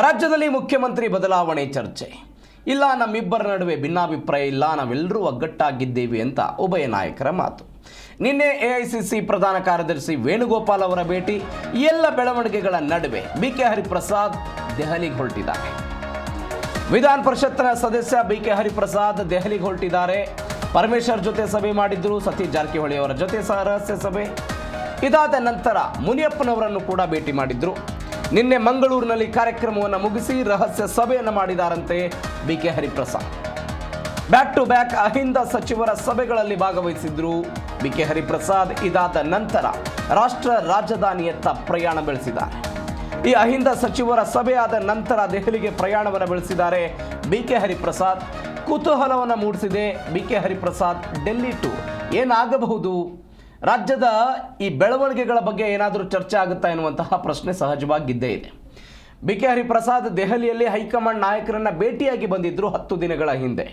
ರಾಜ್ಯದಲ್ಲಿ ಮುಖ್ಯಮಂತ್ರಿ ಬದಲಾವಣೆ ಚರ್ಚೆ. ಇಲ್ಲ, ನಮ್ಮಿಬ್ಬರ ನಡುವೆ ಭಿನ್ನಾಭಿಪ್ರಾಯ ಇಲ್ಲ, ನಾವೆಲ್ಲರೂ ಒಗ್ಗಟ್ಟಾಗಿದ್ದೇವೆ ಅಂತ ಉಭಯ ನಾಯಕರ ಮಾತು. ನಿನ್ನೆ ಎಐಸಿಸಿ ಪ್ರಧಾನ ಕಾರ್ಯದರ್ಶಿ ವೇಣುಗೋಪಾಲ್ ಅವರ ಭೇಟಿ, ಎಲ್ಲ ಬೆಳವಣಿಗೆಗಳ ನಡುವೆ ಬಿ ಕೆ ಹರಿಪ್ರಸಾದ್ ದೆಹಲಿಗೆ ಹೊರಟಿದ್ದಾರೆ. ವಿಧಾನ ಪರಿಷತ್ನ ಸದಸ್ಯ ಬಿ ಕೆ ಹರಿಪ್ರಸಾದ್ ದೆಹಲಿಗೆ ಹೊರಟಿದ್ದಾರೆ. ಪರಮೇಶ್ವರ್ ಜೊತೆ ಸಭೆ ಮಾಡಿದ್ರು, ಸತೀಶ್ ಜಾರಕಿಹೊಳಿ ಅವರ ಜೊತೆ ಸಹ ರಹಸ್ಯ ಸಭೆ. ಇದಾದ ನಂತರ ಮುನಿಯಪ್ಪನವರನ್ನು ಕೂಡ ಭೇಟಿ ಮಾಡಿದ್ರು. ನಿನ್ನೆ ಮಂಗಳೂರಿನಲ್ಲಿ ಕಾರ್ಯಕ್ರಮವನ್ನು ಮುಗಿಸಿ ರಹಸ್ಯ ಸಭೆಯನ್ನು ಮಾಡಿದಾರಂತೆ B K Hariprasad. Back to back Ahinda ಸಚಿವರ ಸಭೆಗಳಲ್ಲಿ ಭಾಗವಹಿಸಿದ್ರು ಬಿ ಕೆ ಹರಿಪ್ರಸಾದ್. ಇದಾದ ನಂತರ ರಾಷ್ಟ್ರ ರಾಜಧಾನಿಯತ್ತ ಪ್ರಯಾಣ ಬೆಳೆಸಿದ್ದಾರೆ. ಈ ಅಹಿಂದ ಸಚಿವರ ಸಭೆಯಾದ ನಂತರ ದೆಹಲಿಗೆ ಪ್ರಯಾಣವನ್ನು ಬೆಳೆಸಿದ್ದಾರೆ ಬಿ ಕೆ ಹರಿಪ್ರಸಾದ್. ಕುತೂಹಲವನ್ನು ಮೂಡಿಸಿದೆ B K Hariprasad Delhi tour. ಏನಾಗಬಹುದು? ರಾಜ್ಯದ ಈ ಬೆಳವಣಿಗೆಗಳ ಬಗ್ಗೆ ಏನಾದರೂ ಚರ್ಚೆ ಆಗುತ್ತಾ ಎನ್ನುವಂತಹ ಪ್ರಶ್ನೆ ಸಹಜವಾಗಿದ್ದೇ ಇದೆ. ಬಿ ಕೆ ಹರಿಪ್ರಸಾದ್ ದೆಹಲಿಯಲ್ಲಿ ಹೈಕಮಾಂಡ್ ನಾಯಕರನ್ನ ಭೇಟಿಯಾಗಿ ಬಂದಿದ್ದರು ಹತ್ತು ದಿನಗಳ ಹಿಂದೆ.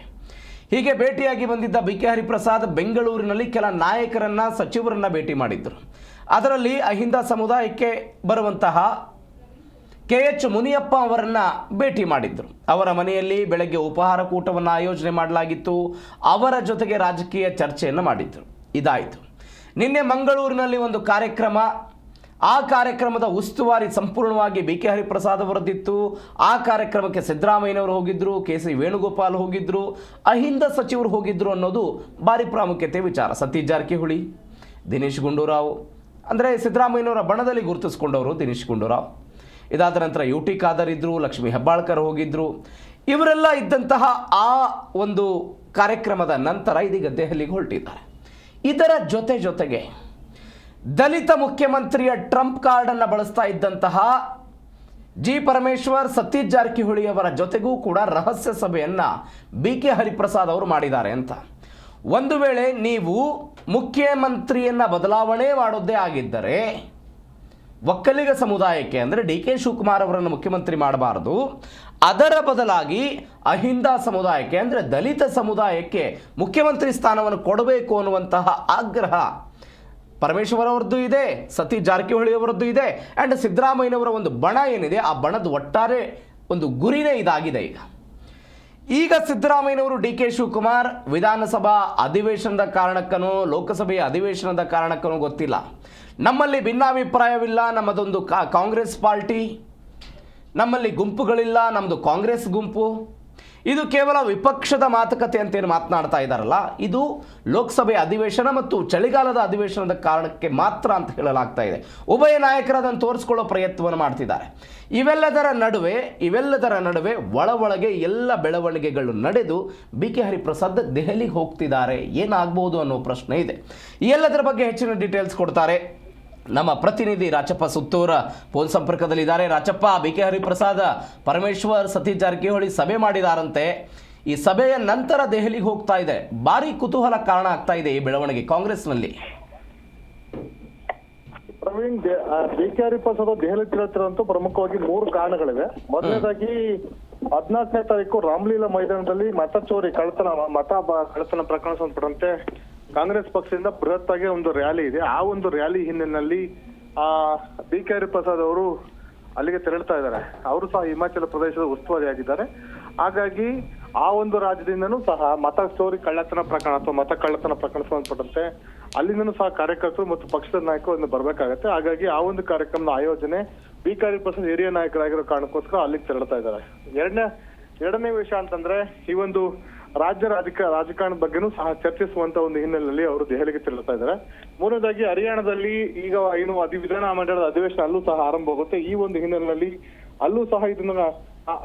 ಹೀಗೆ ಭೇಟಿಯಾಗಿ ಬಂದಿದ್ದ ಬಿ ಕೆ ಹರಿಪ್ರಸಾದ್ ಬೆಂಗಳೂರಿನಲ್ಲಿ ಕೆಲ ನಾಯಕರನ್ನ, ಸಚಿವರನ್ನ ಭೇಟಿ ಮಾಡಿದ್ದರು ಅದರಲ್ಲಿ ಅಹಿಂದ ಸಮುದಾಯಕ್ಕೆ ಬರುವಂತಹ ಕೆ ಎಚ್ ಮುನಿಯಪ್ಪ ಅವರನ್ನು ಭೇಟಿ ಮಾಡಿದ್ದರು ಅವರ ಮನೆಯಲ್ಲಿ ಬೆಳಗ್ಗೆ ಉಪಹಾರ ಕೂಟವನ್ನು ಆಯೋಜನೆ ಮಾಡಲಾಗಿತ್ತು. ಅವರ ಜೊತೆಗೆ ರಾಜಕೀಯ ಚರ್ಚೆಯನ್ನು ಮಾಡಿದ್ದರು ಇದಾಯಿತು. ನಿನ್ನೆ ಮಂಗಳೂರಿನಲ್ಲಿ ಒಂದು ಕಾರ್ಯಕ್ರಮ. ಆ ಕಾರ್ಯಕ್ರಮದ ಉಸ್ತುವಾರಿ ಸಂಪೂರ್ಣವಾಗಿ ಬಿ ಕೆ ಹರಿಪ್ರಸಾದ್ ಅವರದ್ದಿತ್ತು. ಆ ಕಾರ್ಯಕ್ರಮಕ್ಕೆ ಸಿದ್ದರಾಮಯ್ಯನವರು ಹೋಗಿದ್ರು, ಕೆ ಸಿ ವೇಣುಗೋಪಾಲ್ ಹೋಗಿದ್ರು, ಅಹಿಂದ ಸಚಿವರು ಹೋಗಿದ್ರು ಅನ್ನೋದು ಭಾರಿ ಪ್ರಾಮುಖ್ಯತೆ ವಿಚಾರ. ಸತೀಶ್ ಜಾರಕಿಹೊಳಿ, ದಿನೇಶ್ ಗುಂಡೂರಾವ್, ಅಂದರೆ ಸಿದ್ದರಾಮಯ್ಯನವರ ಬಣದಲ್ಲಿ ಗುರುತಿಸ್ಕೊಂಡವರು ದಿನೇಶ್ ಗುಂಡೂರಾವ್. ಇದಾದ ನಂತರ ಯು ಟಿ ಖಾದರ್ ಇದ್ದರು ಲಕ್ಷ್ಮೀ ಹೆಬ್ಬಾಳ್ಕರ್ ಹೋಗಿದ್ದರು ಇವರೆಲ್ಲ ಇದ್ದಂತಹ ಆ ಒಂದು ಕಾರ್ಯಕ್ರಮದ ನಂತರ ಇದೀಗ ದೆಹಲಿಗೆ ಹೊರಟಿದ್ದಾರೆ. ಇದರ ಜೊತೆ ಜೊತೆಗೆ ದಲಿತ ಮುಖ್ಯಮಂತ್ರಿಯ ಟ್ರಂಪ್ ಕಾರ್ಡನ್ನು ಬಳಸ್ತಾ ಇದ್ದಂತಹ ಜಿ ಪರಮೇಶ್ವರ್ ಸತೀಶ್ ಜಾರಕಿಹೊಳಿ ಅವರ ಜೊತೆಗೂ ಕೂಡ ರಹಸ್ಯ ಸಭೆಯನ್ನ ಬಿ ಕೆ ಹರಿಪ್ರಸಾದ್ ಅವರು ಮಾಡಿದ್ದಾರೆ ಅಂತ. ಒಂದು ವೇಳೆ ನೀವು ಮುಖ್ಯಮಂತ್ರಿಯನ್ನ ಬದಲಾವಣೆ ಮಾಡೋದೇ ಆಗಿದ್ದರೆ ಒಕ್ಕಲಿಗ ಸಮುದಾಯಕ್ಕೆ ಅಂದರೆ ಡಿ ಕೆ ಶಿವಕುಮಾರ್ ಅವರನ್ನು ಮುಖ್ಯಮಂತ್ರಿ ಮಾಡಬಾರದು. ಅದರ ಬದಲಾಗಿ ಅಹಿಂದ ಸಮುದಾಯಕ್ಕೆ ಅಂದರೆ ದಲಿತ ಸಮುದಾಯಕ್ಕೆ ಮುಖ್ಯಮಂತ್ರಿ ಸ್ಥಾನವನ್ನು ಕೊಡಬೇಕು ಅನ್ನುವಂತಹ ಆಗ್ರಹ ಪರಮೇಶ್ವರ್ ಅವರದ್ದು ಇದೆ, ಸತೀಶ್ ಜಾರಕಿಹೊಳಿ ಅವರದ್ದು ಇದೆ ಆ್ಯಂಡ್ ಸಿದ್ದರಾಮಯ್ಯನವರ ಒಂದು ಬಣ ಏನಿದೆ, ಆ ಬಣದ ಒಟ್ಟಾರೆ ಒಂದು ಗುರಿನೇ ಇದಾಗಿದೆ ಈಗ. ಈಗ ಸಿದ್ದರಾಮಯ್ಯನವರು ಡಿ ಕೆ ಶಿವಕುಮಾರ್ ವಿಧಾನಸಭಾ ಅಧಿವೇಶನದ ಕಾರಣಕ್ಕನೂ, ಲೋಕಸಭೆಯ ಅಧಿವೇಶನದ ಕಾರಣಕ್ಕೂ ಗೊತ್ತಿಲ್ಲ. ನಮ್ಮಲ್ಲಿ ಭಿನ್ನಾಭಿಪ್ರಾಯವಿಲ್ಲ, ನಮ್ಮದೊಂದು ಕಾಂಗ್ರೆಸ್ ಪಾರ್ಟಿ. ನಮ್ಮಲ್ಲಿ ಗುಂಪುಗಳಿಲ್ಲ ನಮ್ಮದು ಕಾಂಗ್ರೆಸ್ ಗುಂಪು. ಇದು ಕೇವಲ ವಿಪಕ್ಷದ ಮಾತುಕತೆ ಅಂತೇನು ಮಾತನಾಡ್ತಾ ಇದ್ದಾರಲ್ಲ, ಇದು ಲೋಕಸಭೆ ಅಧಿವೇಶನ ಮತ್ತು ಚಳಿಗಾಲದ ಅಧಿವೇಶನದ ಕಾರಣಕ್ಕೆ ಮಾತ್ರ ಅಂತ ಹೇಳಲಾಗ್ತಾ ಇದೆ. ಉಭಯ ನಾಯಕರು ಅದನ್ನು ತೋರಿಸ್ಕೊಳ್ಳೋ ಪ್ರಯತ್ನವನ್ನು ಮಾಡ್ತಿದ್ದಾರೆ. ಇವೆಲ್ಲದರ ನಡುವೆ ಇವೆಲ್ಲದರ ನಡುವೆ ಒಳ ಒಳಗೆ ಎಲ್ಲ ಬೆಳವಣಿಗೆಗಳು ನಡೆದು ಬಿ ಕೆ ಹರಿಪ್ರಸಾದ್ ದೆಹಲಿಗೆ ಹೋಗ್ತಿದ್ದಾರೆ. ಏನಾಗ್ಬೋದು ಅನ್ನೋ ಪ್ರಶ್ನೆ ಇದೆ. ಎಲ್ಲದರ ಬಗ್ಗೆ ಹೆಚ್ಚಿನ ಡೀಟೇಲ್ಸ್ ಕೊಡ್ತಾರೆ. ನಮ್ಮ ಪ್ರತಿನಿಧಿ ರಾಚಪ್ಪ ಸುತ್ತೂರ ಫೋನ್ ಸಂಪರ್ಕದಲ್ಲಿದ್ದಾರೆ. ರಾಚಪ್ಪ ಬಿ ಕೆ ಹರಿಪ್ರಸಾದ್, ಪರಮೇಶ್ವರ್, ಸತೀಶ್ ಜಾರಕಿಹೊಳಿ ಸಭೆ ಮಾಡಿದಾರಂತೆ. ಈ ಸಭೆಯ ನಂತರ ದೆಹಲಿಗೆ ಹೋಗ್ತಾ ಇದೆ. ಭಾರಿ ಕುತೂಹಲ ಕಾರಣ ಆಗ್ತಾ ಇದೆ ಈ ಬೆಳವಣಿಗೆ ಕಾಂಗ್ರೆಸ್ನಲ್ಲಿ. ಪ್ರವೀಣ್, ಬಿ ಕೆ ಹರಿಪ್ರಸಾದ್ ದೆಹಲಿ ತಿರುತ್ತಿರುವಂತ ಪ್ರಮುಖವಾಗಿ ಮೂರು ಕಾರಣಗಳಿವೆ. ಮೊದಲನೇದಾಗಿ, ಹದಿನಾಲ್ಕನೇ ತಾರೀಕು ರಾಮಲೀಲಾ ಮೈದಾನದಲ್ಲಿ ಮತ ಚೋರಿ, ಕಳ್ಳತನ, ಮತ ಕಳ್ಳತನ ಪ್ರಕರಣ ಸಂಬಂಧಪಟ್ಟಂತೆ ಕಾಂಗ್ರೆಸ್ ಪಕ್ಷದಿಂದ ಬೃಹತ್ ಆಗಿ ಒಂದು ರ್ಯಾಲಿ ಇದೆ. ಆ ಒಂದು ರ್ಯಾಲಿ ಹಿನ್ನೆಲೆಯಲ್ಲಿ, ಆ ಡಿ ಕೆ ಹರಿಪ್ರಸಾದ್ ಅವರು ಅಲ್ಲಿಗೆ ತೆರಳ್ತಾ ಇದ್ದಾರೆ. ಅವರು ಸಹ ಹಿಮಾಚಲ ಪ್ರದೇಶದ ಉಸ್ತುವಾರಿ ಆಗಿದ್ದಾರೆ ಹಾಗಾಗಿ ಆ ಒಂದು ರಾಜ್ಯದಿಂದನೂ ಸಹ ಮತ ಸ್ಟೋರಿ ಕಳ್ಳತನ ಪ್ರಕರಣ ಅಥವಾ ಮತ ಕಳ್ಳತನ ಪ್ರಕರಣ ಸಂಬಂಧಪಟ್ಟಂತೆ ಅಲ್ಲಿಂದನೂ ಸಹ ಕಾರ್ಯಕರ್ತರು ಮತ್ತು ಪಕ್ಷದ ನಾಯಕರು ಒಂದು ಬರ್ಬೇಕಾಗತ್ತೆ. ಹಾಗಾಗಿ ಆ ಒಂದು ಕಾರ್ಯಕ್ರಮದ ಆಯೋಜನೆ ಬಿ ಕೆ ಹರಿಪ್ರಸಾದ್ ಹಿರಿಯ ನಾಯಕರಾಗಿರೋ ಕಾರಣಕ್ಕೋಸ್ಕರ ಅಲ್ಲಿಗೆ ತೆರಳ್ತಾ ಇದ್ದಾರೆ. ಎರಡನೇ ಎರಡನೇ ವಿಷಯ ಅಂತಂದ್ರೆ ಈ ಒಂದು ರಾಜ್ಯ ರಾಜಕ ರಾಜಕಾರಣದ ಬಗ್ಗೆನೂ ಸಹ ಚರ್ಚಿಸುವಂತ ಒಂದು ಹಿನ್ನೆಲೆಯಲ್ಲಿ ಅವರು ದೆಹಲಿಗೆ ತೆರಳುತ್ತಾ ಇದ್ದಾರೆ. ಮೂರನೇದಾಗಿ, ಹರಿಯಾಣದಲ್ಲಿ ಈಗ ಏನು ಅಧಿ ವಿಧಾನ ಮಂಡಲದ ಅಧಿವೇಶನ ಅಲ್ಲೂ ಸಹ ಆರಂಭವಾಗುತ್ತೆ ಈ ಒಂದು ಹಿನ್ನೆಲೆಯಲ್ಲಿ ಅಲ್ಲೂ ಸಹ ಇದನ್ನ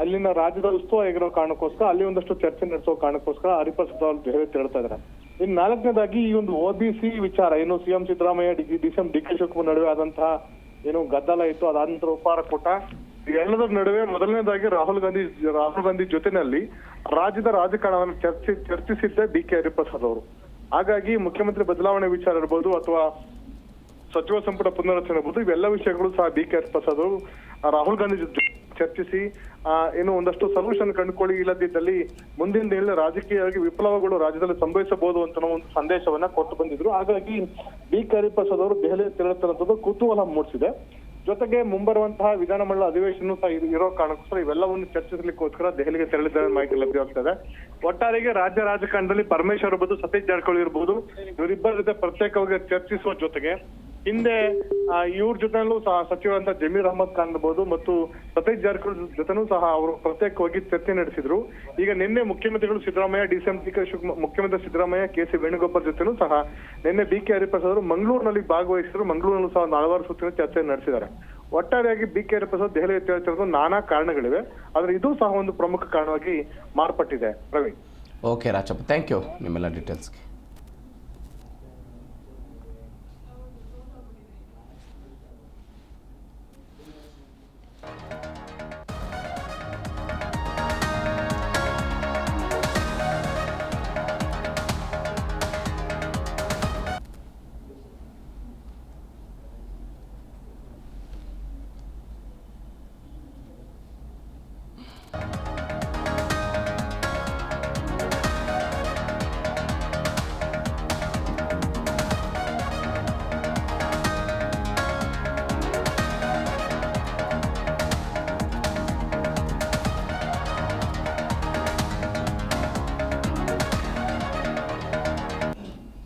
ಅಲ್ಲಿನ ರಾಜ್ಯದ ಆಗಿರೋ ಕಾರಣಕ್ಕೋಸ್ಕರ ಅಲ್ಲಿ ಒಂದಷ್ಟು ಚರ್ಚೆ ನಡೆಸೋ ಕಾರಣಕ್ಕೋಸ್ಕರ ಹರಿಪ್ರಸಾದ್ ಅವರು ದೆಹಲಿ ತೆರಳುತ್ತಾ ಇದ್ದಾರೆ. ಇನ್ನು ನಾಲ್ಕನೇದಾಗಿ, ಈ ಒಂದು ಓಬಿಸಿ ವಿಚಾರ ಏನು CM Siddaramaiah, D C M, D K Shivakumar ನಡುವೆ ಆದಂತಹ ಏನು ಗದ್ದಲ ಇತ್ತು ಅದಾದ ನಂತರ ಉಪಹಾರ ಕೂಟ. ಎಲ್ಲದರ ನಡುವೆ ಮೊದಲನೇದಾಗಿ ರಾಹುಲ್ ಗಾಂಧಿ ರಾಹುಲ್ ಗಾಂಧಿ ಜೊತೆನಲ್ಲಿ ರಾಜ್ಯದ ರಾಜಕಾರಣವನ್ನು ಚರ್ಚಿ, ಚರ್ಚಿಸಿದ್ದ ಡಿ ಕೆ ಹರಿಪ್ರಸಾದ್ ಅವರು. ಹಾಗಾಗಿ ಮುಖ್ಯಮಂತ್ರಿ ಬದಲಾವಣೆ ವಿಚಾರ ಇರ್ಬೋದು ಅಥವಾ ಸಚಿವ ಸಂಪುಟ ಪುನರಚನೆ ಇರ್ಬೋದು, ಇವೆಲ್ಲ ವಿಷಯಗಳು ಸಹ ಡಿ ಕೆ ಹರಿಪ್ರಸಾದ್ ಅವರು, ರಾಹುಲ್ ಗಾಂಧಿ ಜೊತೆ ಚರ್ಚಿಸಿ ಏನು ಒಂದಷ್ಟು ಸೊಲ್ಯೂಷನ್ ಕಂಡುಕೊಳ್ಳಿ ಇಲ್ಲದಿದ್ದಲ್ಲಿ ಮುಂದಿನ ದಿನ ರಾಜಕೀಯವಾಗಿ ವಿಪ್ಲವಗಳು ರಾಜ್ಯದಲ್ಲಿ ಸಂಭವಿಸಬಹುದು ಅಂತ ಒಂದು ಸಂದೇಶವನ್ನ ಕೊಟ್ಟು ಬಂದಿದ್ರು. ಹಾಗಾಗಿ ಬಿ ಕೆ ಅವರು ದೆಹಲಿ ತೆರಳುತ್ತಿರುವಂತದ್ದು ಕುತೂಹಲ ಮೂಡಿಸಿದೆ. ಜೊತೆಗೆ ಮುಂಬರುವಂತಹ ವಿಧಾನಮಂಡಲ ಅಧಿವೇಶನ ಸಹ ಇರೋ ಕಾರಣಕ್ಕೋಸ್ಕರ ಇವೆಲ್ಲವನ್ನು ಚರ್ಚಿಸಲಿಕ್ಕೋಸ್ಕರ ದೆಹಲಿಗೆ ತೆರಳಿದ್ದಾರೆ ಮಾಹಿತಿ ಲಭ್ಯವಾಗ್ತದೆ. ಒಟ್ಟಾರೆಗೆ ರಾಜ್ಯ ರಾಜಕಾರಣದಲ್ಲಿ ಪರಮೇಶ್ವರ್ ಇರ್ಬೋದು ಸತೀಶ್ ಜಾರಕಿಹೊಳಿ ಇರ್ಬೋದು. ಇವರಿಬ್ಬರ ಜೊತೆ ಪ್ರತ್ಯೇಕವಾಗಿ ಚರ್ಚಿಸುವ ಜೊತೆಗೆ ಹಿಂದೆ ಇವ್ರ ಜೊತೆನಲ್ಲೂ ಸಹ ಸಚಿವರಂತ ಜಮೀರ್ ಅಹಮದ್ ಖಾನ್ ಇರ್ಬೋದು ಮತ್ತು ಸತೀಶ್ ಜಾರಕಿಹೊಳಿ ಜೊತೆನೂ ಸಹ ಅವರು ಪ್ರತ್ಯೇಕವಾಗಿ ಚರ್ಚೆ ನಡೆಸಿದ್ರು. ಈಗ ನಿನ್ನೆ ಮುಖ್ಯಮಂತ್ರಿಗಳು ಸಿದ್ದರಾಮಯ್ಯ ಡಿಸಿಎಂ ಡಿ ಶಿವಕುಮಾರ್ ಮುಖ್ಯಮಂತ್ರಿ ಸಿದ್ದರಾಮಯ್ಯ, ಕೆ ಸಿ ವೇಣುಗೋಪಾಲ್ ಜೊತೆನೂ ಸಹ ನಿನ್ನೆ ಬಿ ಕೆ ಹರಿಪ್ರಸಾದ್ ಅವರು ಮಂಗಳೂರಿನಲ್ಲಿ ಭಾಗವಹಿಸಿದ್ರು. ಮಂಗಳೂರಿನಲ್ಲೂ ಸಹ ಹಲವಾರು ಸುತ್ತಿನ ಚರ್ಚೆ ನಡೆಸಿದ್ದಾರೆ. ಒಟ್ಟಾರೆಯಾಗಿ ಬಿ ಕೆ ಹರಿಪ್ರಸಾದ್ ದೆಹಲಿ ತೆರಳುತ್ತಿರೋದು ನಾನಾ ಕಾರಣಗಳಿವೆ. ಆದ್ರೆ ಇದು ಸಹ ಒಂದು ಪ್ರಮುಖ ಕಾರಣವಾಗಿ ಮಾರ್ಪಟ್ಟಿದೆ. Praveen okay Rajappa thank you ನಿಮ್ಮೆಲ್ಲ ಡೀಟೇಲ್ಸ್ಗೆ